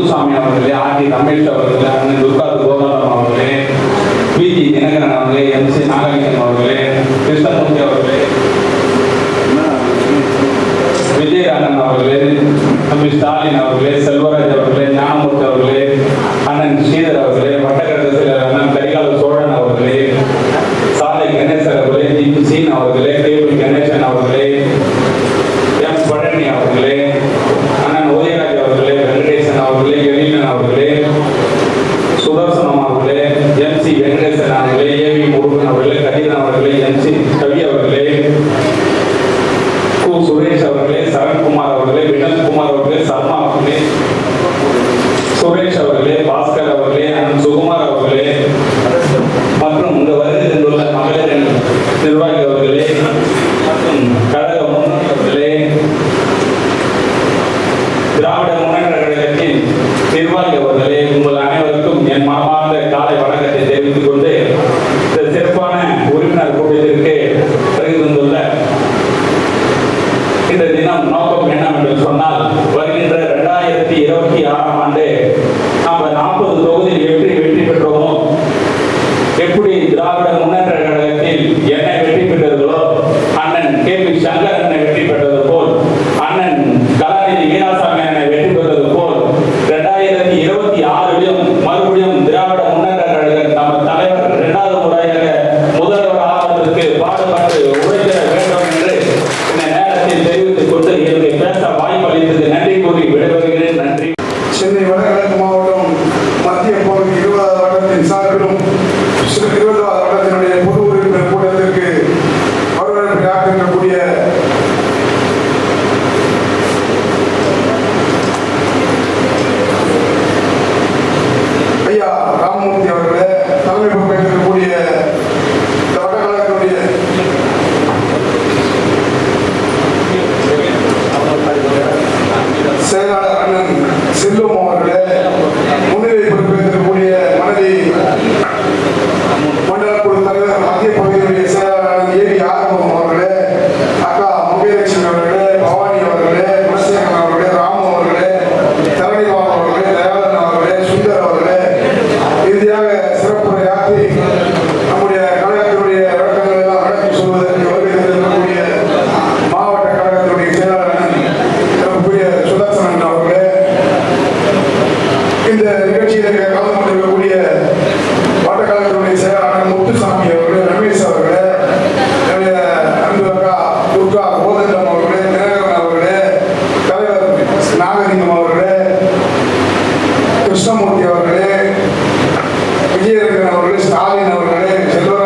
முத்துசாமி அவர்களே R D Ramesh அவர்களே அண்ணன் துர்காது கோபாலம் அவர்களே பி ஜி தினகரன் அவர்களே எம் சி நாகலிங்கம் அவர்களே கிருஷ்ணமூர்த்தி அவர்களே விஜயகாந்தன் அவர்களே தம்பி ஸ்டாலின் அவர்களே செல்வராஜ் அவர்களே ஞானமூர்த்தி அவர்களே அண்ணன் ஸ்ரீதர் அவர்களே வட்டக்கட்ட அண்ணன் கரிகால சோழன் அவர்களே சாலை கணேசர் அவர்களே ஜி சீன் அவர்களே கேபிள் கணேசன் அவர்களே எம் பழனி அவர்களே அண்ணன் உதயராஜ் அவர்களே வெங்கடேசன் அவர்களே எழிலன் அவர்களே சுதர்சனம் அவர்களே எம் சி வெங்கடேசன் அவர்களே ஏ வி முருகன் அவர்களே கதிரன் அவர்களே எம் சி கவி அவர்களே கு சுரேஷ் அவர்களே சரண்குமார் அவர்களே வினோத்குமார் அவர்களே சர்மா அவர்களே சுரேஷ் அவர்களே பாஸ்கர் அவர்களே அண்ணன் சுகுமார் அவர்களே மற்றும் இந்த வருகை தந்துள்ள மகளிர் நிர்வாகி கிருஷ்ணமூர்த்தி அவர்களே விஜயரங்கன் அவர்களே ஸ்டாலின் அவர்களே செல்வ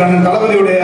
തമ്പുരാൻ തളപതിയുടെ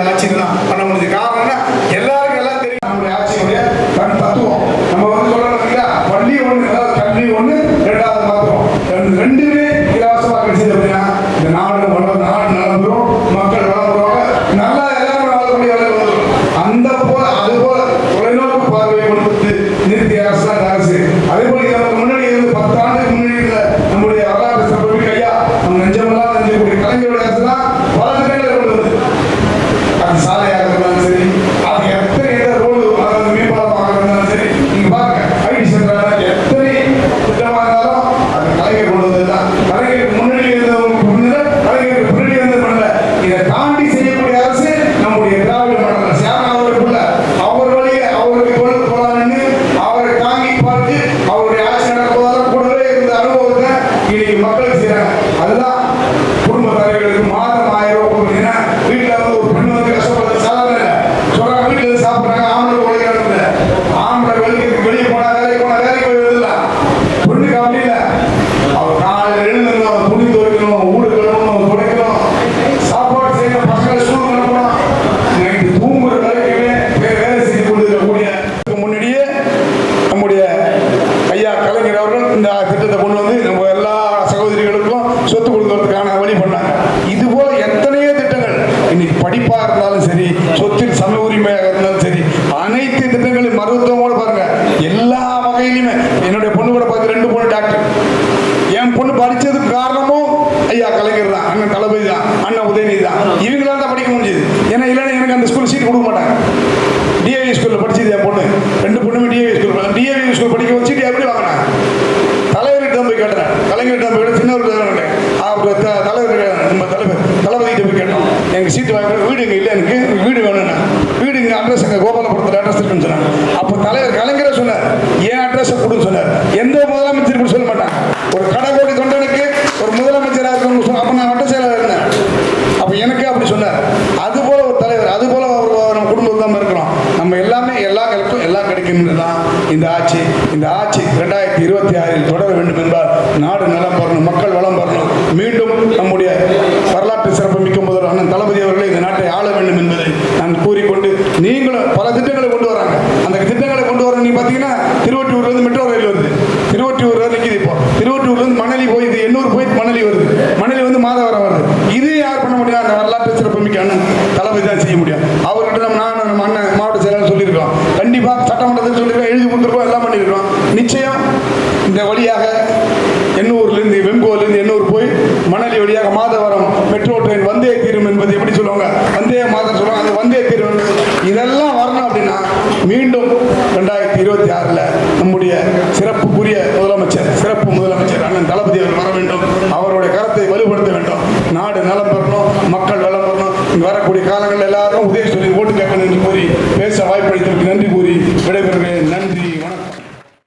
படிக்க வச்சுட்டு எப்படி வாங்கினேன் தலைவர்கிட்ட போய் கேட்டேன். கலைஞர்கிட்ட போய் கேட்டேன். சின்னவர் தலைவர் நம்ம தலைவர் தளபதிகிட்ட போய் கேட்டோம். எனக்கு சீட்டு வாங்க வீடு இங்கே இல்லை எனக்கு. வீடு வேணும்னா. வீடு இங்கே அட்ரஸ் எங்கள் கோபாலபுரத்தில் அட்ரஸ் இருக்குன்னு சொன்னாங்க. அப்போ தலைவர் கலைஞரை சொன்னார். என் அட்ரஸை கொடுன்னு சொன்னார்? எந்த முதலமைச்சர்